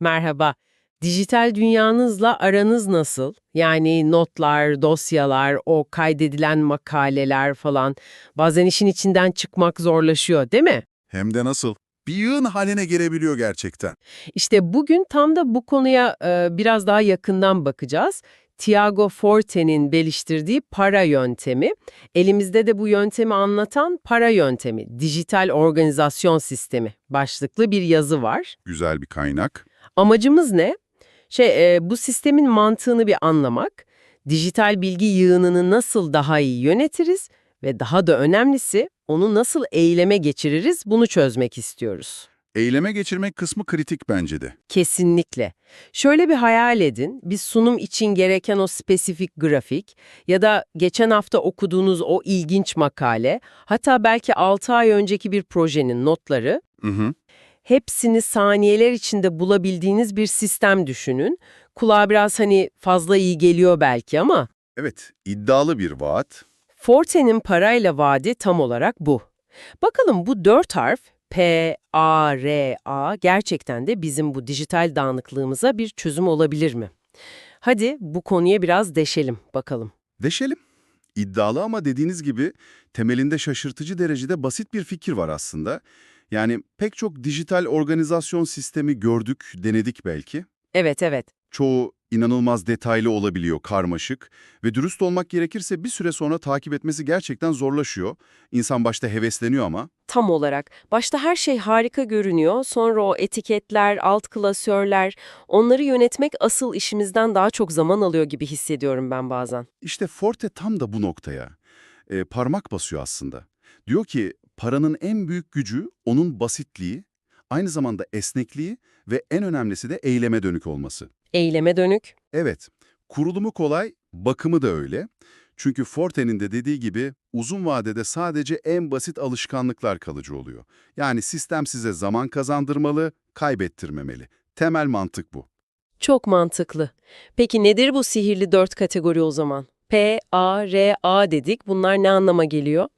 Merhaba. Dijital dünyanızla aranız nasıl? Yani notlar, dosyalar, o kaydedilen makaleler falan. Bazen işin içinden çıkmak zorlaşıyor, değil mi? Hem de nasıl? Bir yığın haline gelebiliyor gerçekten. İşte bugün tam da bu konuya e, biraz daha yakından bakacağız. Tiago Forte'nin geliştirdiği para yöntemi. Elimizde de bu yöntemi anlatan para yöntemi, dijital organizasyon sistemi başlıklı bir yazı var. Güzel bir kaynak. Amacımız ne? Şey, e, bu sistemin mantığını bir anlamak, dijital bilgi yığınını nasıl daha iyi yönetiriz ve daha da önemlisi onu nasıl eyleme geçiririz bunu çözmek istiyoruz. Eyleme geçirmek kısmı kritik bence de. Kesinlikle. Şöyle bir hayal edin, bir sunum için gereken o spesifik grafik ya da geçen hafta okuduğunuz o ilginç makale, hatta belki 6 ay önceki bir projenin notları, Hı hı. Hepsini saniyeler içinde bulabildiğiniz bir sistem düşünün. Kulağa biraz hani fazla iyi geliyor belki ama Evet, iddialı bir vaat. Forte'nin parayla vaadi tam olarak bu. Bakalım bu dört harf P, A, R, A gerçekten de bizim bu dijital dağınıklığımıza bir çözüm olabilir mi? Hadi bu konuya biraz deşelim bakalım. Deşelim. İddialı ama dediğiniz gibi temelinde şaşırtıcı derecede basit bir fikir var aslında. Yani pek çok dijital organizasyon sistemi gördük, denedik belki. Evet evet. Çoğu inanılmaz detaylı olabiliyor, karmaşık ve dürüst olmak gerekirse bir süre sonra takip etmesi gerçekten zorlaşıyor. İnsan başta hevesleniyor ama Tam olarak. Başta her şey harika görünüyor. Sonra o etiketler, alt klasörler, onları yönetmek asıl işimizden daha çok zaman alıyor gibi hissediyorum ben bazen. işte Forte tam da bu noktaya e, parmak basıyor aslında. Diyor ki paranın en büyük gücü onun basitliği, aynı zamanda esnekliği ve en önemlisi de eyleme dönük olması. Eyleme dönük. Evet, kurulumu kolay, bakımı da öyle. Çünkü Forte'nin de dediği gibi uzun vadede sadece en basit alışkanlıklar kalıcı oluyor. Yani sistem size zaman kazandırmalı, kaybettirmemeli. Temel mantık bu. Çok mantıklı. Peki nedir bu sihirli dört kategori o zaman? P, A, R, A dedik. Bunlar ne anlama geliyor?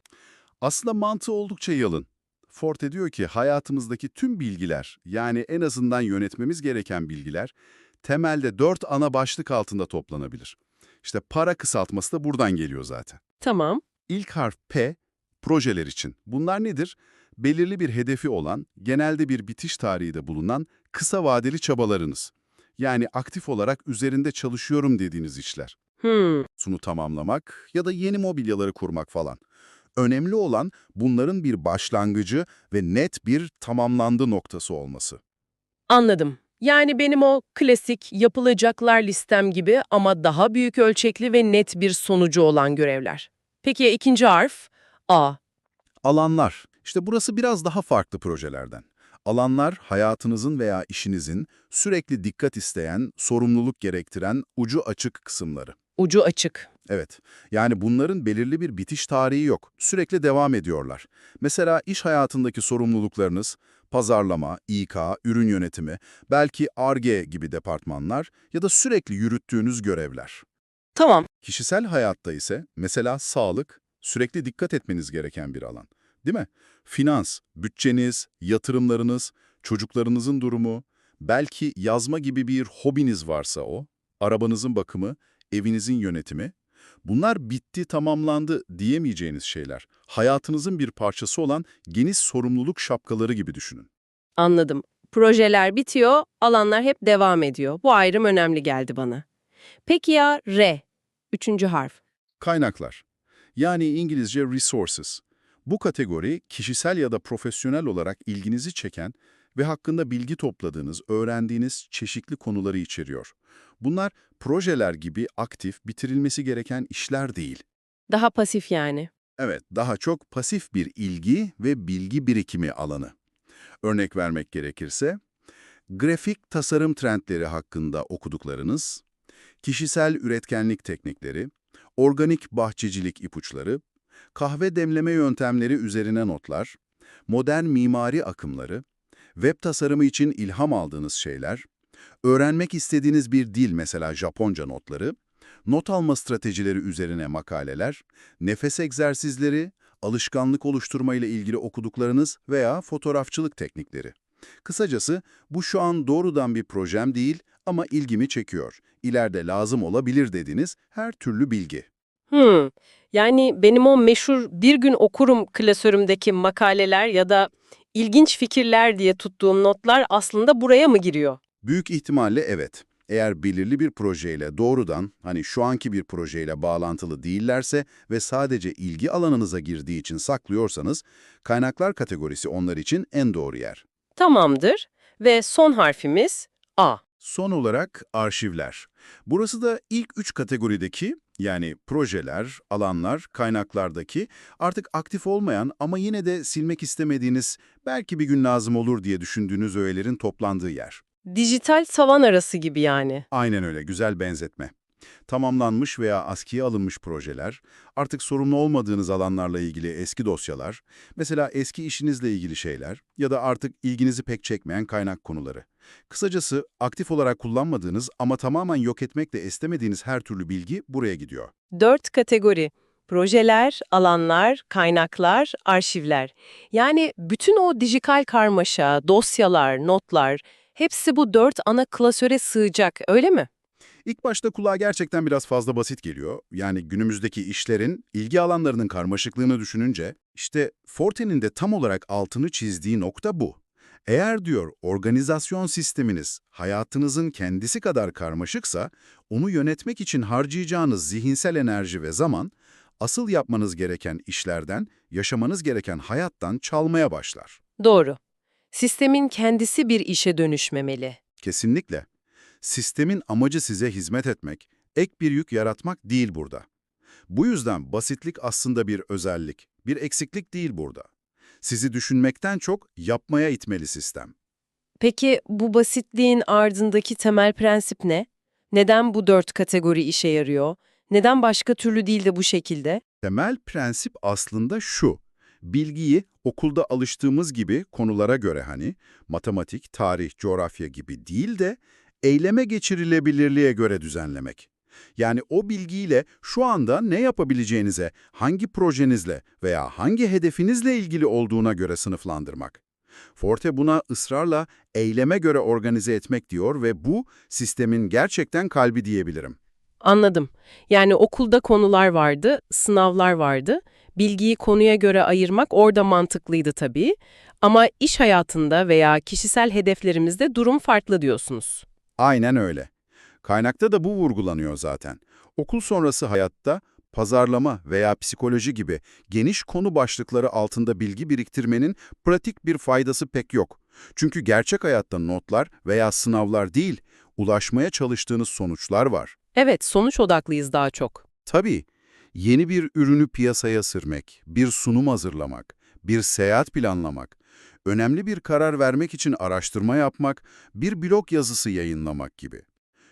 Aslında mantığı oldukça yalın. Forte diyor ki hayatımızdaki tüm bilgiler, yani en azından yönetmemiz gereken bilgiler, temelde dört ana başlık altında toplanabilir. İşte para kısaltması da buradan geliyor zaten. Tamam. İlk harf P, projeler için. Bunlar nedir? Belirli bir hedefi olan, genelde bir bitiş tarihi de bulunan kısa vadeli çabalarınız. Yani aktif olarak üzerinde çalışıyorum dediğiniz işler. Hmm, Sunu tamamlamak ya da yeni mobilyaları kurmak falan. Önemli olan bunların bir başlangıcı ve net bir tamamlandı noktası olması. anladım. Yani benim o klasik yapılacaklar listem gibi ama daha büyük ölçekli ve net bir sonucu olan görevler. Peki ya ikinci harf? A. Alanlar. İşte burası biraz daha farklı projelerden. Alanlar hayatınızın veya işinizin sürekli dikkat isteyen, sorumluluk gerektiren ucu açık kısımları. Ucu açık. Evet, yani bunların belirli bir bitiş tarihi yok. Sürekli devam ediyorlar. Mesela iş hayatındaki sorumluluklarınız, pazarlama, İK, ürün yönetimi, belki ARGE gibi departmanlar ya da sürekli yürüttüğünüz görevler. Tamam. Kişisel hayatta ise mesela sağlık, sürekli dikkat etmeniz gereken bir alan. Değil mi? Finans, bütçeniz, yatırımlarınız, çocuklarınızın durumu, belki yazma gibi bir hobiniz varsa o, arabanızın bakımı, evinizin yönetimi. Bunlar bitti, tamamlandı diyemeyeceğiniz şeyler. Hayatınızın bir parçası olan geniş sorumluluk şapkaları gibi düşünün. Anladım. Projeler bitiyor, alanlar hep devam ediyor. Bu ayrım önemli geldi bana. Peki ya R? Üçüncü harf. Kaynaklar. Yani İngilizce resources. Bu kategori kişisel ya da profesyonel olarak ilginizi çeken ve hakkında bilgi topladığınız, öğrendiğiniz çeşitli konuları içeriyor. Bunlar projeler gibi aktif, bitirilmesi gereken işler değil. Daha pasif yani. Evet, daha çok pasif bir ilgi ve bilgi birikimi alanı. Örnek vermek gerekirse, grafik tasarım trendleri hakkında okuduklarınız, kişisel üretkenlik teknikleri, organik bahçecilik ipuçları, kahve demleme yöntemleri üzerine notlar, modern mimari akımları, web tasarımı için ilham aldığınız şeyler, öğrenmek istediğiniz bir dil mesela Japonca notları, not alma stratejileri üzerine makaleler, nefes egzersizleri, alışkanlık oluşturma ile ilgili okuduklarınız veya fotoğrafçılık teknikleri. Kısacası bu şu an doğrudan bir projem değil ama ilgimi çekiyor. İleride lazım olabilir dediğiniz her türlü bilgi. Hmm. Yani benim o meşhur bir gün okurum klasörümdeki makaleler ya da ilginç fikirler diye tuttuğum notlar aslında buraya mı giriyor? Büyük ihtimalle evet. Eğer belirli bir projeyle doğrudan, hani şu anki bir projeyle bağlantılı değillerse ve sadece ilgi alanınıza girdiği için saklıyorsanız, kaynaklar kategorisi onlar için en doğru yer. Tamamdır. Ve son harfimiz A. Son olarak arşivler. Burası da ilk üç kategorideki, yani projeler, alanlar, kaynaklardaki artık aktif olmayan ama yine de silmek istemediğiniz, belki bir gün lazım olur diye düşündüğünüz öğelerin toplandığı yer. Dijital savan arası gibi yani. Aynen öyle, güzel benzetme. Tamamlanmış veya askıya alınmış projeler, artık sorumlu olmadığınız alanlarla ilgili eski dosyalar, mesela eski işinizle ilgili şeyler ya da artık ilginizi pek çekmeyen kaynak konuları. Kısacası aktif olarak kullanmadığınız ama tamamen yok etmek de istemediğiniz her türlü bilgi buraya gidiyor. Dört kategori. Projeler, alanlar, kaynaklar, arşivler. Yani bütün o dijital karmaşa, dosyalar, notlar hepsi bu dört ana klasöre sığacak, öyle mi? İlk başta kulağa gerçekten biraz fazla basit geliyor. Yani günümüzdeki işlerin, ilgi alanlarının karmaşıklığını düşününce, işte Forte'nin de tam olarak altını çizdiği nokta bu. Eğer diyor organizasyon sisteminiz hayatınızın kendisi kadar karmaşıksa, onu yönetmek için harcayacağınız zihinsel enerji ve zaman, asıl yapmanız gereken işlerden, yaşamanız gereken hayattan çalmaya başlar. Doğru. Sistemin kendisi bir işe dönüşmemeli. Kesinlikle. Sistemin amacı size hizmet etmek, ek bir yük yaratmak değil burada. Bu yüzden basitlik aslında bir özellik, bir eksiklik değil burada. Sizi düşünmekten çok yapmaya itmeli sistem. Peki bu basitliğin ardındaki temel prensip ne? Neden bu dört kategori işe yarıyor? Neden başka türlü değil de bu şekilde? Temel prensip aslında şu. Bilgiyi okulda alıştığımız gibi konulara göre hani matematik, tarih, coğrafya gibi değil de eyleme geçirilebilirliğe göre düzenlemek. Yani o bilgiyle şu anda ne yapabileceğinize, hangi projenizle veya hangi hedefinizle ilgili olduğuna göre sınıflandırmak. Forte buna ısrarla eyleme göre organize etmek diyor ve bu sistemin gerçekten kalbi diyebilirim. Anladım. Yani okulda konular vardı, sınavlar vardı. Bilgiyi konuya göre ayırmak orada mantıklıydı tabii. Ama iş hayatında veya kişisel hedeflerimizde durum farklı diyorsunuz. Aynen öyle. Kaynakta da bu vurgulanıyor zaten. Okul sonrası hayatta pazarlama veya psikoloji gibi geniş konu başlıkları altında bilgi biriktirmenin pratik bir faydası pek yok. Çünkü gerçek hayatta notlar veya sınavlar değil, ulaşmaya çalıştığınız sonuçlar var. Evet, sonuç odaklıyız daha çok. Tabii, yeni bir ürünü piyasaya sürmek, bir sunum hazırlamak, bir seyahat planlamak, önemli bir karar vermek için araştırma yapmak, bir blog yazısı yayınlamak gibi.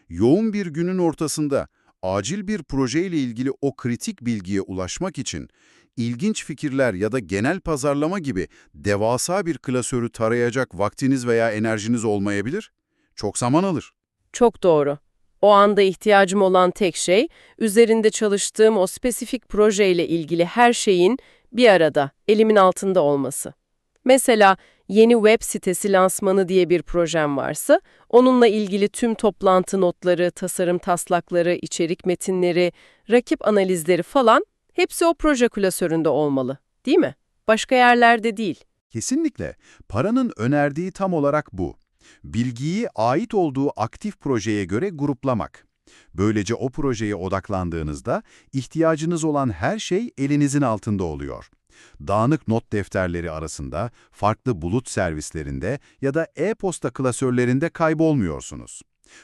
Yoğun bir günün ortasında acil bir projeyle ilgili o kritik bilgiye ulaşmak için ilginç fikirler ya da genel pazarlama gibi devasa bir klasörü tarayacak vaktiniz veya enerjiniz olmayabilir. Çok zaman alır. Çok doğru. O anda ihtiyacım olan tek şey, üzerinde çalıştığım o spesifik projeyle ilgili her şeyin bir arada, elimin altında olması. Mesela yeni web sitesi lansmanı diye bir projem varsa, onunla ilgili tüm toplantı notları, tasarım taslakları, içerik metinleri, rakip analizleri falan hepsi o proje klasöründe olmalı, değil mi? Başka yerlerde değil. Kesinlikle. Paranın önerdiği tam olarak bu. Bilgiyi ait olduğu aktif projeye göre gruplamak. Böylece o projeye odaklandığınızda ihtiyacınız olan her şey elinizin altında oluyor. Dağınık not defterleri arasında, farklı bulut servislerinde ya da e-posta klasörlerinde kaybolmuyorsunuz.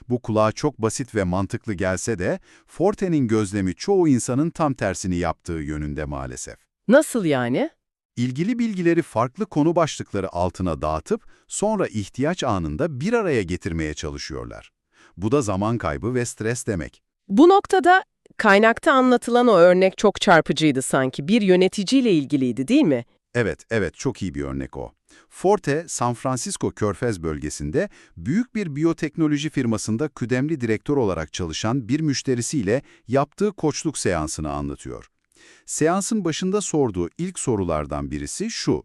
Bu kulağa çok basit ve mantıklı gelse de Forte'nin gözlemi çoğu insanın tam tersini yaptığı yönünde maalesef. Nasıl yani? İlgili bilgileri farklı konu başlıkları altına dağıtıp sonra ihtiyaç anında bir araya getirmeye çalışıyorlar. Bu da zaman kaybı ve stres demek. Bu noktada kaynakta anlatılan o örnek çok çarpıcıydı sanki. Bir yöneticiyle ilgiliydi değil mi? Evet, evet çok iyi bir örnek o. Forte, San Francisco Körfez bölgesinde büyük bir biyoteknoloji firmasında kıdemli direktör olarak çalışan bir müşterisiyle yaptığı koçluk seansını anlatıyor. Seansın başında sorduğu ilk sorulardan birisi şu.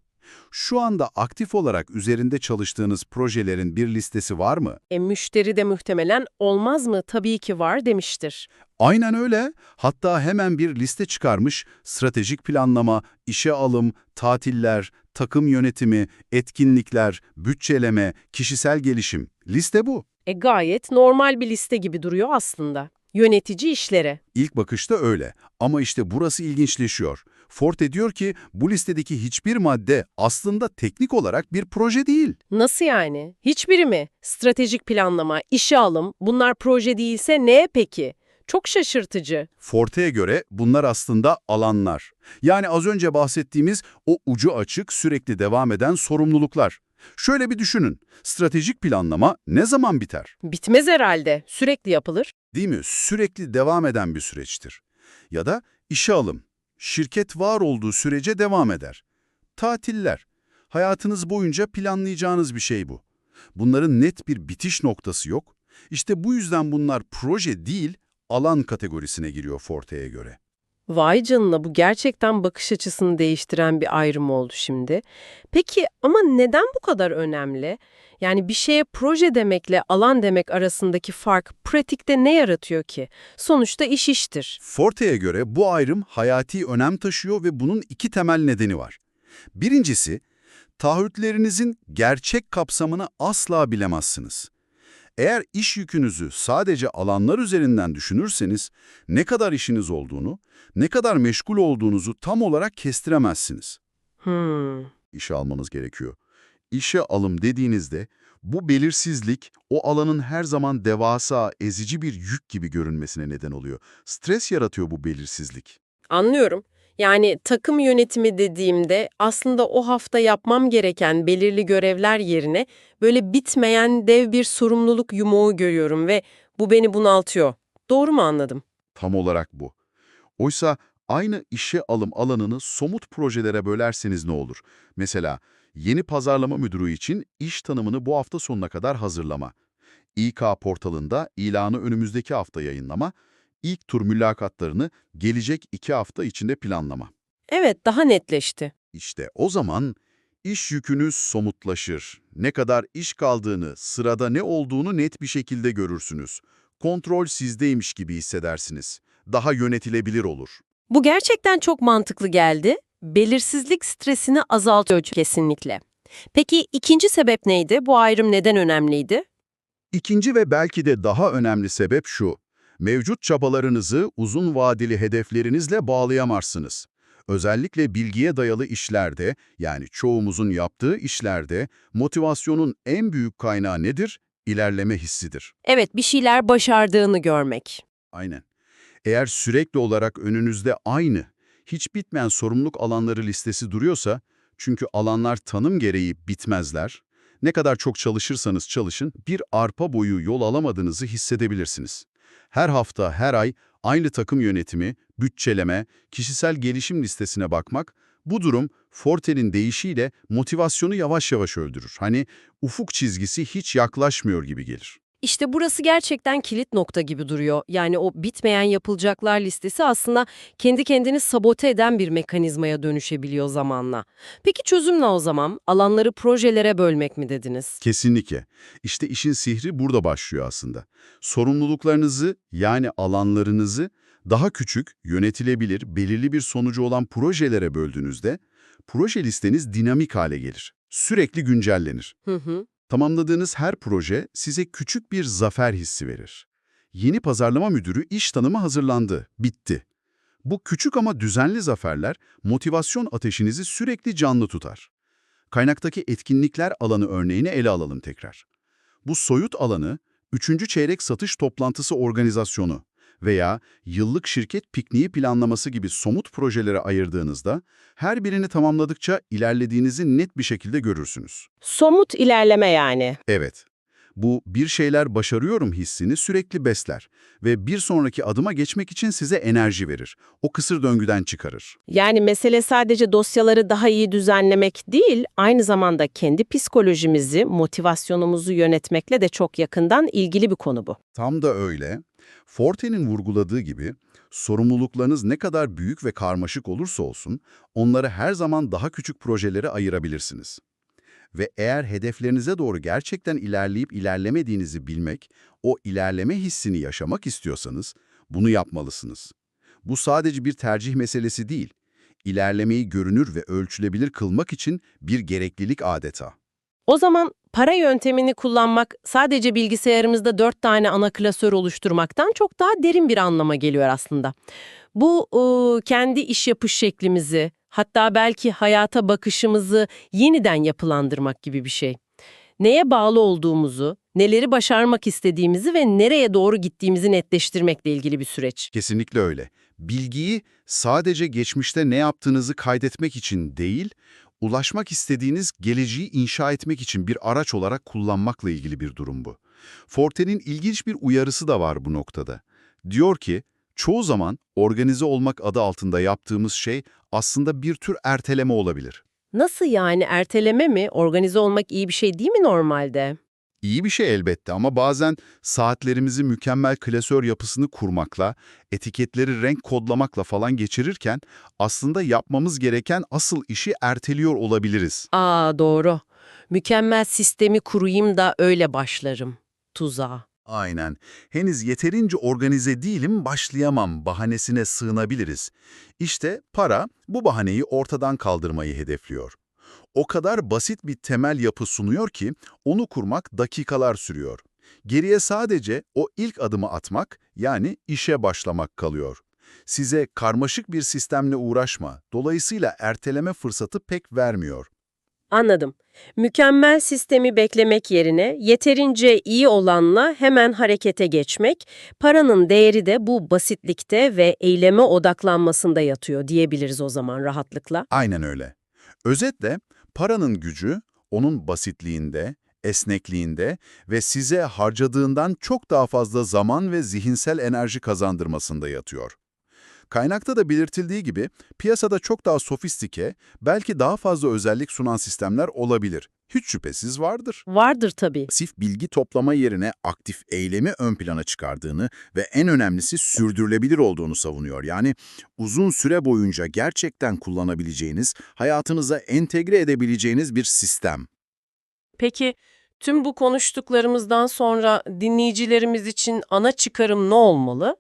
Şu anda aktif olarak üzerinde çalıştığınız projelerin bir listesi var mı? E müşteri de muhtemelen olmaz mı tabii ki var demiştir. Aynen öyle. Hatta hemen bir liste çıkarmış, stratejik planlama, işe alım, tatiller, takım yönetimi, etkinlikler, bütçeleme, kişisel gelişim. Liste bu. E gayet normal bir liste gibi duruyor aslında. Yönetici işlere. İlk bakışta öyle. Ama işte burası ilginçleşiyor. Forte diyor ki bu listedeki hiçbir madde aslında teknik olarak bir proje değil. Nasıl yani? Hiçbiri mi? Stratejik planlama, işe alım, bunlar proje değilse neye peki? Çok şaşırtıcı. Forte'ye göre bunlar aslında alanlar. Yani az önce bahsettiğimiz o ucu açık, sürekli devam eden sorumluluklar. Şöyle bir düşünün. Stratejik planlama ne zaman biter? Bitmez herhalde. Sürekli yapılır. Değil mi? Sürekli devam eden bir süreçtir. Ya da işe alım. Şirket var olduğu sürece devam eder. Tatiller. Hayatınız boyunca planlayacağınız bir şey bu. Bunların net bir bitiş noktası yok. İşte bu yüzden bunlar proje değil, alan kategorisine giriyor Forte'ye göre. Vay canına bu gerçekten bakış açısını değiştiren bir ayrım oldu şimdi. Peki ama neden bu kadar önemli? Yani bir şeye proje demekle alan demek arasındaki fark pratikte ne yaratıyor ki? Sonuçta iş iştir. Forte'ye göre bu ayrım hayati önem taşıyor ve bunun iki temel nedeni var. Birincisi, taahhütlerinizin gerçek kapsamını asla bilemezsiniz. Eğer iş yükünüzü sadece alanlar üzerinden düşünürseniz, ne kadar işiniz olduğunu, ne kadar meşgul olduğunuzu tam olarak kestiremezsiniz. Hmm. İşe almanız gerekiyor. İşe alım dediğinizde, bu belirsizlik o alanın her zaman devasa, ezici bir yük gibi görünmesine neden oluyor. Stres yaratıyor bu belirsizlik. Anlıyorum. Yani takım yönetimi dediğimde aslında o hafta yapmam gereken belirli görevler yerine böyle bitmeyen dev bir sorumluluk yumuğu görüyorum ve bu beni bunaltıyor. Doğru mu anladım? Tam olarak bu. Oysa aynı işe alım alanını somut projelere bölerseniz ne olur? Mesela yeni pazarlama müdürü için iş tanımını bu hafta sonuna kadar hazırlama. İK portalında ilanı önümüzdeki hafta yayınlama. İlk tur mülakatlarını gelecek iki hafta içinde planlama. Evet, daha netleşti. İşte o zaman iş yükünüz somutlaşır. Ne kadar iş kaldığını, sırada ne olduğunu net bir şekilde görürsünüz. Kontrol sizdeymiş gibi hissedersiniz. Daha yönetilebilir olur. Bu gerçekten çok mantıklı geldi. Belirsizlik stresini azaltıyor kesinlikle. Peki ikinci sebep neydi? Bu ayrım neden önemliydi? İkinci ve belki de daha önemli sebep şu. Mevcut çabalarınızı uzun vadeli hedeflerinizle bağlayamazsınız. Özellikle bilgiye dayalı işlerde, yani çoğumuzun yaptığı işlerde, motivasyonun en büyük kaynağı nedir? İlerleme hissidir. Evet, bir şeyler başardığını görmek. Aynen. Eğer sürekli olarak önünüzde aynı, hiç bitmeyen sorumluluk alanları listesi duruyorsa, çünkü alanlar tanım gereği bitmezler, ne kadar çok çalışırsanız çalışın, bir arpa boyu yol alamadığınızı hissedebilirsiniz. Her hafta, her ay aynı takım yönetimi, bütçeleme, kişisel gelişim listesine bakmak, bu durum Forte'nin deyişiyle motivasyonu yavaş yavaş öldürür. Hani ufuk çizgisi hiç yaklaşmıyor gibi gelir. İşte burası gerçekten kilit nokta gibi duruyor. Yani o bitmeyen yapılacaklar listesi aslında kendi kendini sabote eden bir mekanizmaya dönüşebiliyor zamanla. Peki çözüm ne o zaman? Alanları projelere bölmek mi dediniz? Kesinlikle. İşte işin sihri burada başlıyor aslında. Sorumluluklarınızı yani alanlarınızı daha küçük, yönetilebilir, belirli bir sonucu olan projelere böldüğünüzde proje listeniz dinamik hale gelir. Sürekli güncellenir. Hı hı. Tamamladığınız her proje size küçük bir zafer hissi verir. Yeni pazarlama müdürü iş tanımı hazırlandı, bitti. Bu küçük ama düzenli zaferler motivasyon ateşinizi sürekli canlı tutar. Kaynaktaki etkinlikler alanı örneğini ele alalım tekrar. Bu soyut alanı, 3. çeyrek satış toplantısı organizasyonu veya yıllık şirket pikniği planlaması gibi somut projelere ayırdığınızda, her birini tamamladıkça ilerlediğinizi net bir şekilde görürsünüz. Somut ilerleme yani. Evet, bu bir şeyler başarıyorum hissini sürekli besler ve bir sonraki adıma geçmek için size enerji verir. O kısır döngüden çıkarır. Yani mesele sadece dosyaları daha iyi düzenlemek değil, aynı zamanda kendi psikolojimizi, motivasyonumuzu yönetmekle de çok yakından ilgili bir konu bu. Tam da öyle. Forte'nin vurguladığı gibi, sorumluluklarınız ne kadar büyük ve karmaşık olursa olsun, onları her zaman daha küçük projelere ayırabilirsiniz. Ve eğer hedeflerinize doğru gerçekten ilerleyip ilerlemediğinizi bilmek, o ilerleme hissini yaşamak istiyorsanız, bunu yapmalısınız. Bu sadece bir tercih meselesi değil, ilerlemeyi görünür ve ölçülebilir kılmak için bir gereklilik adeta. O zaman para yöntemini kullanmak sadece bilgisayarımızda dört tane ana klasör oluşturmaktan çok daha derin bir anlama geliyor aslında. Bu kendi iş yapış şeklimizi, hatta belki hayata bakışımızı yeniden yapılandırmak gibi bir şey. Neye bağlı olduğumuzu, neleri başarmak istediğimizi ve nereye doğru gittiğimizi netleştirmekle ilgili bir süreç. Kesinlikle öyle. Bilgiyi sadece geçmişte ne yaptığınızı kaydetmek için değil, ulaşmak istediğiniz geleceği inşa etmek için bir araç olarak kullanmakla ilgili bir durum bu. Forte'nin ilginç bir uyarısı da var bu noktada. Diyor ki, çoğu zaman organize olmak adı altında yaptığımız şey aslında bir tür erteleme olabilir. Nasıl yani erteleme mi? Organize olmak iyi bir şey değil mi normalde? İyi bir şey elbette ama bazen saatlerimizi mükemmel klasör yapısını kurmakla, etiketleri renk kodlamakla falan geçirirken aslında yapmamız gereken asıl işi erteliyor olabiliriz. Aa doğru. Mükemmel sistemi kurayım da öyle başlarım. Tuzağa. Aynen. Henüz yeterince organize değilim, başlayamam bahanesine sığınabiliriz. İşte para bu bahaneyi ortadan kaldırmayı hedefliyor. O kadar basit bir temel yapı sunuyor ki onu kurmak dakikalar sürüyor. Geriye sadece o ilk adımı atmak yani işe başlamak kalıyor. Size karmaşık bir sistemle uğraşma, dolayısıyla erteleme fırsatı pek vermiyor. Anladım. Mükemmel sistemi beklemek yerine yeterince iyi olanla hemen harekete geçmek, paranın değeri de bu basitlikte ve eyleme odaklanmasında yatıyor diyebiliriz o zaman rahatlıkla. Aynen öyle. Özetle paranın gücü onun basitliğinde, esnekliğinde ve size harcadığından çok daha fazla zaman ve zihinsel enerji kazandırmasında yatıyor. Kaynakta da belirtildiği gibi piyasada çok daha sofistike, belki daha fazla özellik sunan sistemler olabilir. Hiç şüphesiz vardır. Vardır tabii. Pasif bilgi toplama yerine aktif eylemi ön plana çıkardığını ve en önemlisi sürdürülebilir olduğunu savunuyor. Yani uzun süre boyunca gerçekten kullanabileceğiniz, hayatınıza entegre edebileceğiniz bir sistem. Peki tüm bu konuştuklarımızdan sonra dinleyicilerimiz için ana çıkarım ne olmalı?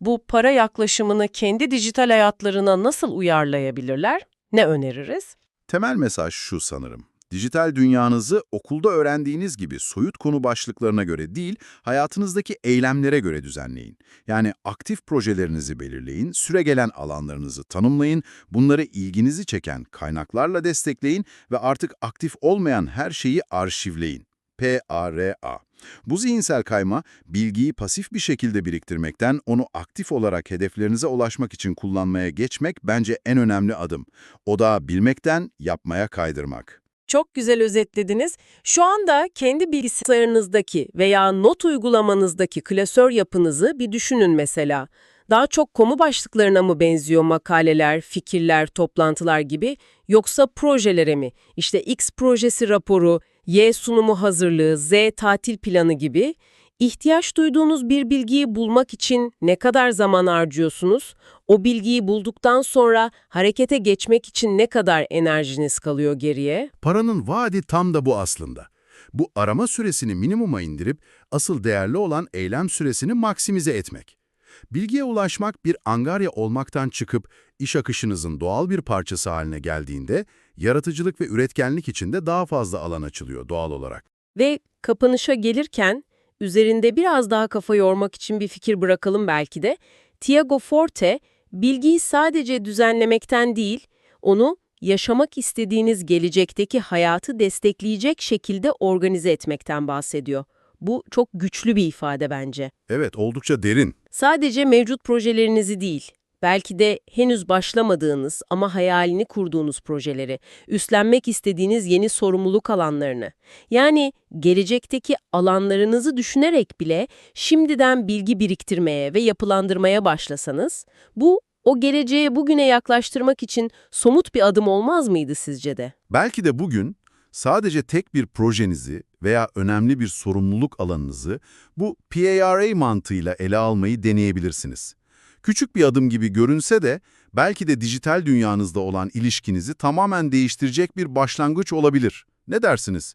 Bu para yaklaşımını kendi dijital hayatlarına nasıl uyarlayabilirler? Ne öneririz? Temel mesaj şu sanırım. Dijital dünyanızı okulda öğrendiğiniz gibi soyut konu başlıklarına göre değil, hayatınızdaki eylemlere göre düzenleyin. Yani aktif projelerinizi belirleyin, süregelen alanlarınızı tanımlayın, bunları ilginizi çeken kaynaklarla destekleyin ve artık aktif olmayan her şeyi arşivleyin. P-A-R-A. Bu zihinsel kayma, bilgiyi pasif bir şekilde biriktirmekten onu aktif olarak hedeflerinize ulaşmak için kullanmaya geçmek bence en önemli adım. O da bilmekten yapmaya kaydırmak. Çok güzel özetlediniz. Şu anda kendi bilgisayarınızdaki veya not uygulamanızdaki klasör yapınızı bir düşünün mesela. Daha çok konu başlıklarına mı benziyor makaleler, fikirler, toplantılar gibi yoksa projelere mi? İşte X projesi raporu, Y sunumu hazırlığı, Z tatil planı gibi ihtiyaç duyduğunuz bir bilgiyi bulmak için ne kadar zaman harcıyorsunuz? O bilgiyi bulduktan sonra harekete geçmek için ne kadar enerjiniz kalıyor geriye? Paranın vaadi tam da bu aslında. Bu arama süresini minimuma indirip asıl değerli olan eylem süresini maksimize etmek. Bilgiye ulaşmak bir angarya olmaktan çıkıp iş akışınızın doğal bir parçası haline geldiğinde yaratıcılık ve üretkenlik için de daha fazla alan açılıyor doğal olarak. Ve kapanışa gelirken üzerinde biraz daha kafa yormak için bir fikir bırakalım belki de. Tiago Forte, bilgiyi sadece düzenlemekten değil, onu yaşamak istediğiniz gelecekteki hayatı destekleyecek şekilde organize etmekten bahsediyor. Bu çok güçlü bir ifade bence. Evet, oldukça derin. Sadece mevcut projelerinizi değil, belki de henüz başlamadığınız ama hayalini kurduğunuz projeleri, üstlenmek istediğiniz yeni sorumluluk alanlarını, yani gelecekteki alanlarınızı düşünerek bile şimdiden bilgi biriktirmeye ve yapılandırmaya başlasanız, bu o geleceğe bugüne yaklaştırmak için somut bir adım olmaz mıydı sizce de? Belki de bugün sadece tek bir projenizi veya önemli bir sorumluluk alanınızı bu PARA mantığıyla ele almayı deneyebilirsiniz. Küçük bir adım gibi görünse de belki de dijital dünyanızda olan ilişkinizi tamamen değiştirecek bir başlangıç olabilir. Ne dersiniz?